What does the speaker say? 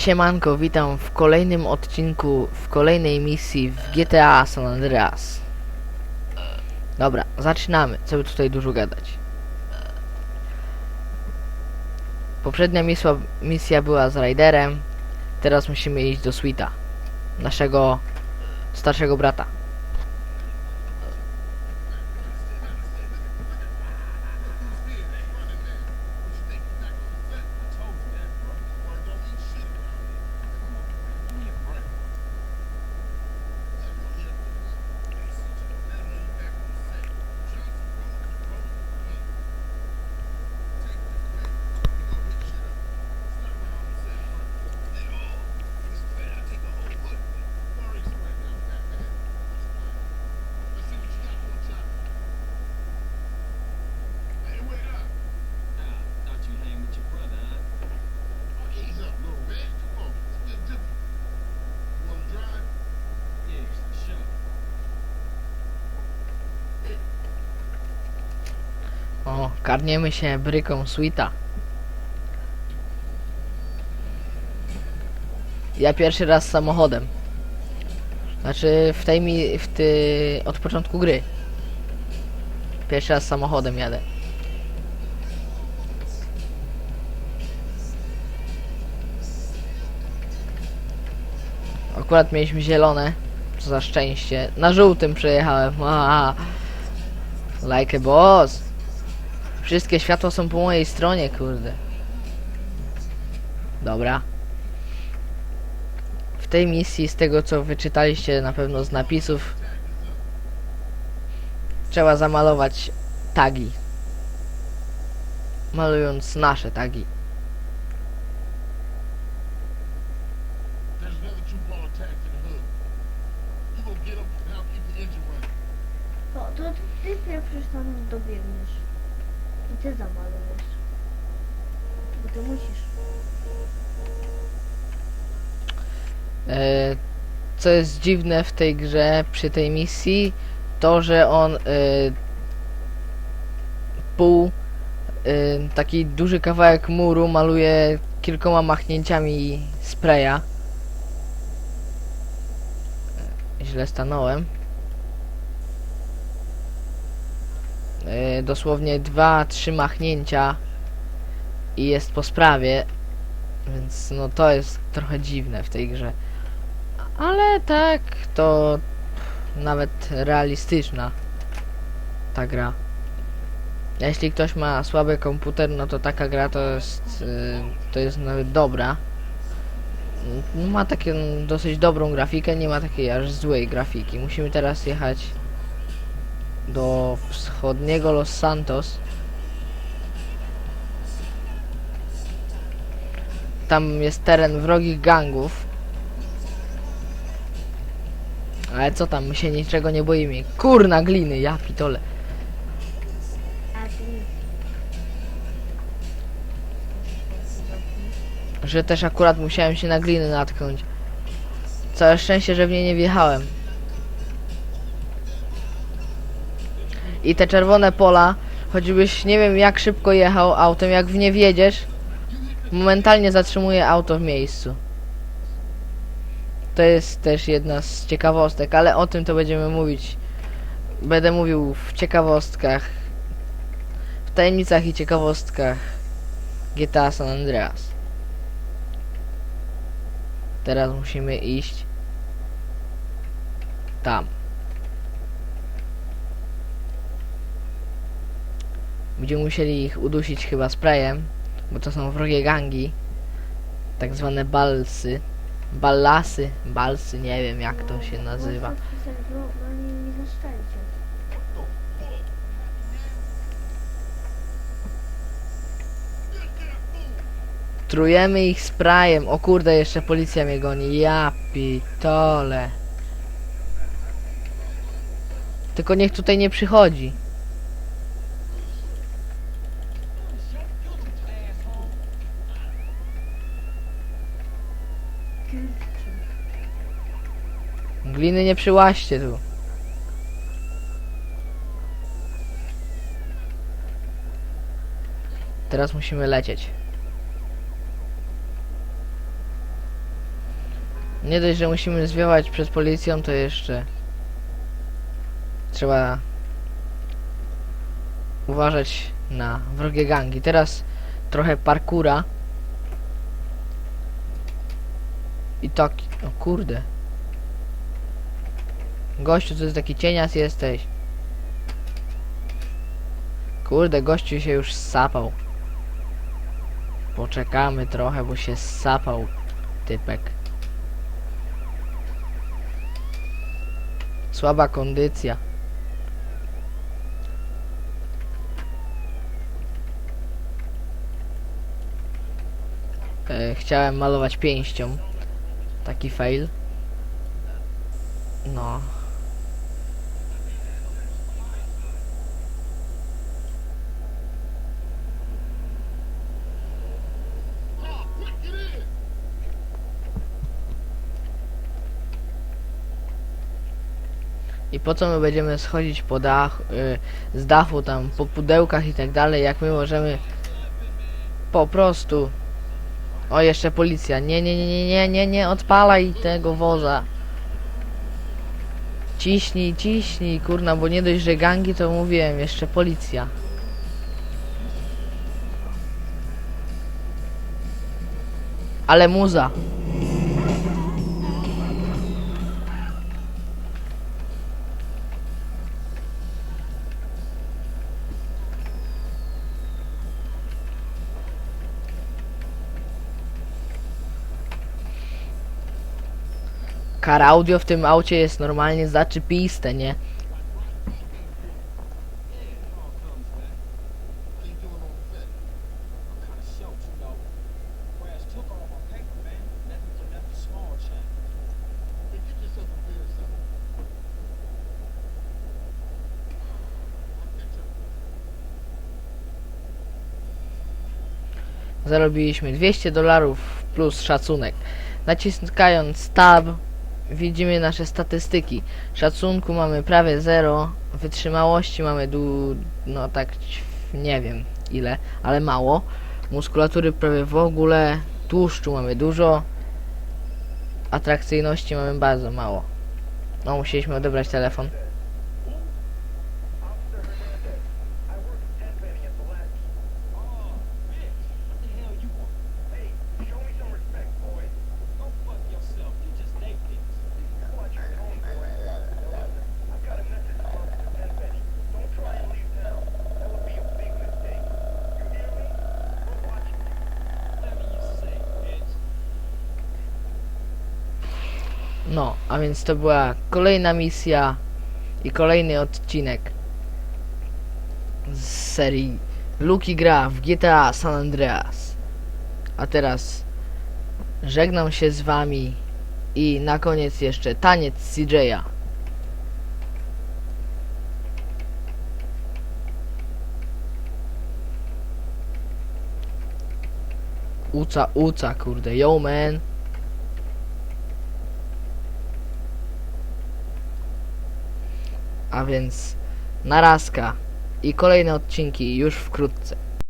Siemanko, witam w kolejnym odcinku, w kolejnej misji w GTA San Andreas. Dobra, zaczynamy. Co by tutaj dużo gadać? Poprzednia misja, misja była z Riderem. Teraz musimy iść do Sweeta. Naszego starszego brata. Karniemy się bryką Sweeta. Ja pierwszy raz samochodem. Znaczy w tej mi, w ty, od początku gry. Pierwszy raz samochodem jadę. Akurat mieliśmy zielone, co za szczęście. Na żółtym przejechałem. Like a boss. Wszystkie światła są po mojej stronie, kurde. Dobra. W tej misji, z tego co wyczytaliście na pewno z napisów, trzeba zamalować tagi. Malując nasze tagi. Ty zamalujesz. Bo ty musisz. E, co jest dziwne w tej grze, przy tej misji, to, że on e, pół e, taki duży kawałek muru maluje kilkoma machnięciami spraya. E, Źle stanąłem. E, dosłownie dwa, trzy machnięcia i jest po sprawie, więc no to jest trochę dziwne w tej grze. Ale tak, to nawet realistyczna ta gra. Jeśli ktoś ma słaby komputer, no to taka gra to jest, y, to jest nawet dobra. Ma taką dosyć dobrą grafikę, nie ma takiej aż złej grafiki. Musimy teraz jechać do wschodniego Los Santos. Tam jest teren wrogich gangów. Ale co tam, my się niczego nie boimy. Kurna gliny, ja pitole. Że też akurat musiałem się na gliny natknąć. Całe szczęście, że w nie nie wjechałem. I te czerwone pola, choćbyś nie wiem jak szybko jechał autem, jak w nie wjedziesz, momentalnie zatrzymuje auto w miejscu. To jest też jedna z ciekawostek, ale o tym to będziemy mówić. Będę mówił w ciekawostkach, w tajemnicach i ciekawostkach GTA San Andreas. Teraz musimy iść tam. Będziemy musieli ich udusić chyba sprayem, bo to są wrogie gangi. Tak zwane balsy. Ballasy, balsy, nie wiem jak to się nazywa. Trujemy ich sprayem. O kurde, jeszcze policja mnie goni. Ja pitole. Tylko niech tutaj nie przychodzi. Gliny nie przyłaście tu. Teraz musimy lecieć. Nie dość, że musimy zwiewać przed policją, to jeszcze trzeba uważać na wrogie gangi. Teraz trochę parkura. I tak, o kurde. Gościu, to jest taki cienias jesteś. Kurde, gościu się już sapał. Poczekamy trochę, bo się sapał typek. Słaba kondycja. E, chciałem malować pięścią. Taki fail. No. I po co my będziemy schodzić po dach, y, z dachu tam, po pudełkach i tak dalej, jak my możemy po prostu... O, jeszcze policja. Nie, nie, nie, nie, nie, nie, nie, odpalaj tego woza. Ciśnij, ciśnij, kurna, bo nie dość, że gangi, to mówiłem, jeszcze policja. Ale muza. A beer or something. I'll catch up with you. Zarobiliśmy 200 dolarów plus szacunek. Naciskając tab widzimy nasze statystyki. Szacunku mamy prawie 0, wytrzymałości mamy du... no tak nie wiem ile, ale mało. Muskulatury prawie w ogóle, tłuszczu mamy dużo, atrakcyjności mamy bardzo mało. No musieliśmy odebrać telefon. No, a więc to była kolejna misja i kolejny odcinek z serii Luki gra w GTA San Andreas. A teraz żegnam się z wami i na koniec jeszcze taniec CJ'a. Uca, uca, kurde, yo man. A więc narazka i kolejne odcinki już wkrótce.